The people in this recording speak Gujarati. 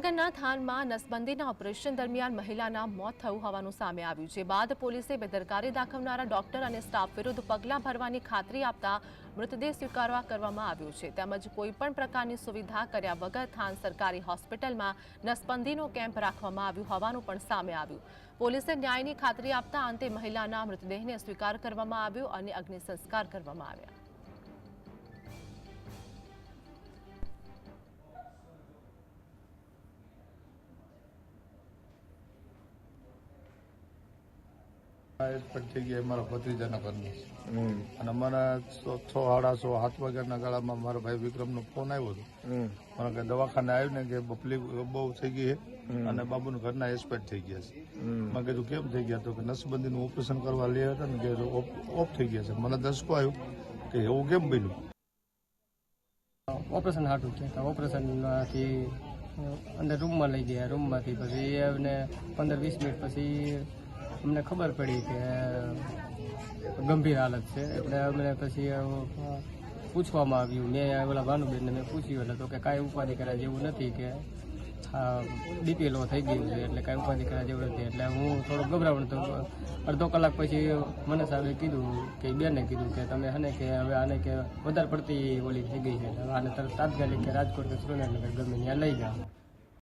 સુરેન્દ્રનગરના થાનમાં નસબંધીના ઓપરેશન દરમિયાન મહિલાના મોત થયું હોવાનું સામે આવ્યું. છે બાદ પોલીસે બેદરકારી દાખવનારા ડોક્ટર અને સ્ટાફ વિરુદ્ધ પગલાં ભરવાની ખાતરી આપતા મૃતદેહ સ્વીકારવા કરવામાં આવ્યો છે. તેમજ કોઈપણ પ્રકારની સુવિધા કર્યા વગર થાન સરકારી હોસ્પિટલમાં નસબંધીનો કેમ્પ રાખવામાં આવ્યું હોવાનું પણ સામે આવ્યું. પોલીસે ન્યાયની ખાતરી આપતા અંતે મહિલાના મૃતદેહને સ્વીકાર કરવામાં આવ્યો અને અગ્નિ સંસ્કાર કરવામાં આવ્યા. થઈ ગયા મારા ભત્રીજાના ઘરની અને મારા સો- છ સાડા છ સાત વાગ્યાના ગાળામાં મારા ભાઈ વિક્રમનો ફોન આવ્યો હતો. મને કે દવાખાને આવ્યું ને કે પબ્લિક બહુ થઈ ગઈ છે અને બાબુના ઘરના એક્સપર્ટ થઈ ગયા છે. મેં કીધું કેમ થઈ ગયા? તો કે નસબંધીનું ઓપરેશન કરવા લઈ હતા ને કે ઓફ થઈ ગયા છે. મને દસકો આવ્યું કે એવું કેમ બન્યું? ઓપરેશન હાટું છે ઓપરેશન ઓપરેશનમાંથી અંદર રૂમમાં લઈ ગયા. રૂમમાંથી પછી એમને પંદર વીસ મિનિટ પછી અમને ખબર પડી કે ગંભીર હાલત છે. એટલે અમને પછી પૂછવામાં આવ્યું. મેં ઓલા ભાનુબેનને મેં પૂછ્યું, એટલે તો કે કાંઈ ઉપાધિ કર્યા જેવું નથી કે લો થઈ ગયું છે, એટલે કાંઈ ઉપાધિ કર્યા જેવું નથી. એટલે હું થોડો ગભરાવણ તો અડધો કલાક પછી મને સાહેબે કીધું કે, બેને કીધું કે, તમે હને કે, હવે આને કે વધારે પડતી ઓલી થઈ ગઈ છે. આને તરત તાત્કાલિક કે રાજકોટ કે સુરેન્દ્રનગર ગમે ત્યાં લઈ જાઓ.